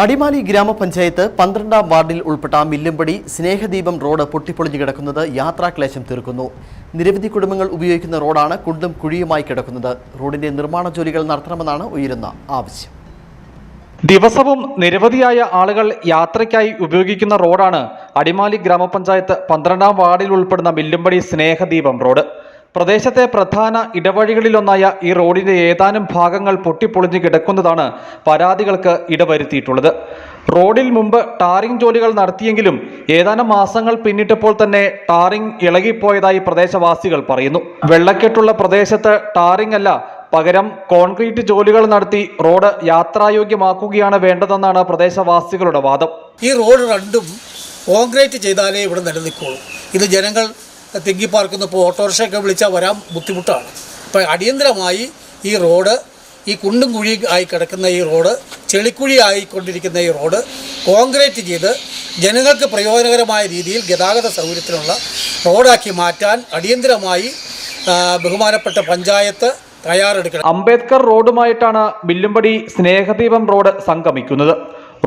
അടിമാലി ഗ്രാമപഞ്ചായത്ത് പന്ത്രണ്ടാം വാർഡിൽ ഉൾപ്പെട്ട മില്ലുംപടി സ്നേഹദീപം റോഡ് പൊട്ടിപ്പൊളിഞ്ഞു കിടക്കുന്നത് യാത്രാക്ലേശം തീർക്കുന്നു. നിരവധി കുടുംബങ്ങൾ ഉപയോഗിക്കുന്ന റോഡാണ് കുണ്ടും കുഴിയുമായി കിടക്കുന്നത്. റോഡിന്റെ നിർമ്മാണ ജോലികൾ നടത്തണമെന്നാണ് ഉയരുന്ന ആവശ്യം. ദിവസവും നിരവധിയായ ആളുകൾ യാത്രയ്ക്കായി ഉപയോഗിക്കുന്ന റോഡാണ് അടിമാലി ഗ്രാമപഞ്ചായത്ത് പന്ത്രണ്ടാം വാർഡിൽ ഉൾപ്പെടുന്ന മില്ലുംപടി സ്നേഹദീപം റോഡ്. പ്രദേശത്തെ പ്രധാന ഇടവഴികളിലൊന്നായ ഈ റോഡിന്റെ ഏതാനും ഭാഗങ്ങൾ പൊട്ടിപ്പൊളിഞ്ഞ് കിടക്കുന്നതാണ് പരാതികൾക്ക് ഇടവരുത്തിയിട്ടുള്ളത്. റോഡിൽ മുമ്പ് ടാറിംഗ് ജോലികൾ നടത്തിയെങ്കിലും ഏതാനും മാസങ്ങൾ പിന്നിട്ടപ്പോൾ തന്നെ ടാറിംഗ് ഇളകിപ്പോയതായി പ്രദേശവാസികൾ പറയുന്നു. വെള്ളക്കെട്ടുള്ള പ്രദേശത്ത് ടാറിംഗ് അല്ല പകരം കോൺക്രീറ്റ് ജോലികൾ നടത്തി റോഡ് യാത്രായോഗ്യമാക്കുകയാണ് വേണ്ടതെന്നാണ് പ്രദേശവാസികളുടെ വാദം. ഈ റോഡ് രണ്ടും കോൺക്രീറ്റ് ചെയ്താലേ ഇവിടെ നിലനിൽക്കുള്ളൂ. ഇത് ജനങ്ങൾ തിങ്ങിപ്പാർക്കുന്ന ഇപ്പോൾ ഓട്ടോറിക്ഷയൊക്കെ വിളിച്ചാൽ വരാൻ ബുദ്ധിമുട്ടാണ്. അപ്പോൾ അടിയന്തരമായി ഈ റോഡ് ഈ കുണ്ടും കുഴി ആയി കിടക്കുന്ന ഈ റോഡ് ചെളിക്കുഴി ആയിക്കൊണ്ടിരിക്കുന്ന ഈ റോഡ് കോൺക്രീറ്റ് ചെയ്ത് ജനങ്ങൾക്ക് പ്രയോജനകരമായ രീതിയിൽ ഗതാഗത സൗകര്യത്തിനുള്ള റോഡാക്കി മാറ്റാൻ അടിയന്തരമായി ബഹുമാനപ്പെട്ട പഞ്ചായത്ത് തയ്യാറെടുക്കണം. അംബേദ്കർ റോഡുമായിട്ടാണ് ബില്ലുംപടി സ്നേഹദീപം റോഡ് സംഗമിക്കുന്നത്.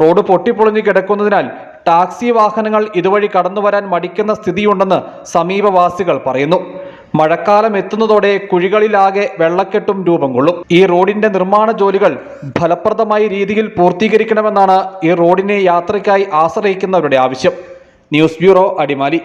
റോഡ് പൊട്ടിപ്പൊളിഞ്ഞ് കിടക്കുന്നതിനാൽ ടാക്സി വാഹനങ്ങൾ ഇതുവഴി കടന്നു വരാൻ മടിക്കുന്ന സ്ഥിതിയുണ്ടെന്ന് സമീപവാസികൾ പറയുന്നു. മഴക്കാലം എത്തുന്നതോടെ കുഴികളിലാകെ വെള്ളക്കെട്ടും രൂപം കൊള്ളും. ഈ റോഡിന്റെ നിർമ്മാണ ജോലികൾ ഫലപ്രദമായ രീതിയിൽ പൂർത്തീകരിക്കണമെന്നാണ് ഈ റോഡിനെ യാത്രയ്ക്കായി ആശ്രയിക്കുന്നവരുടെ ആവശ്യം. News bureau Adimali.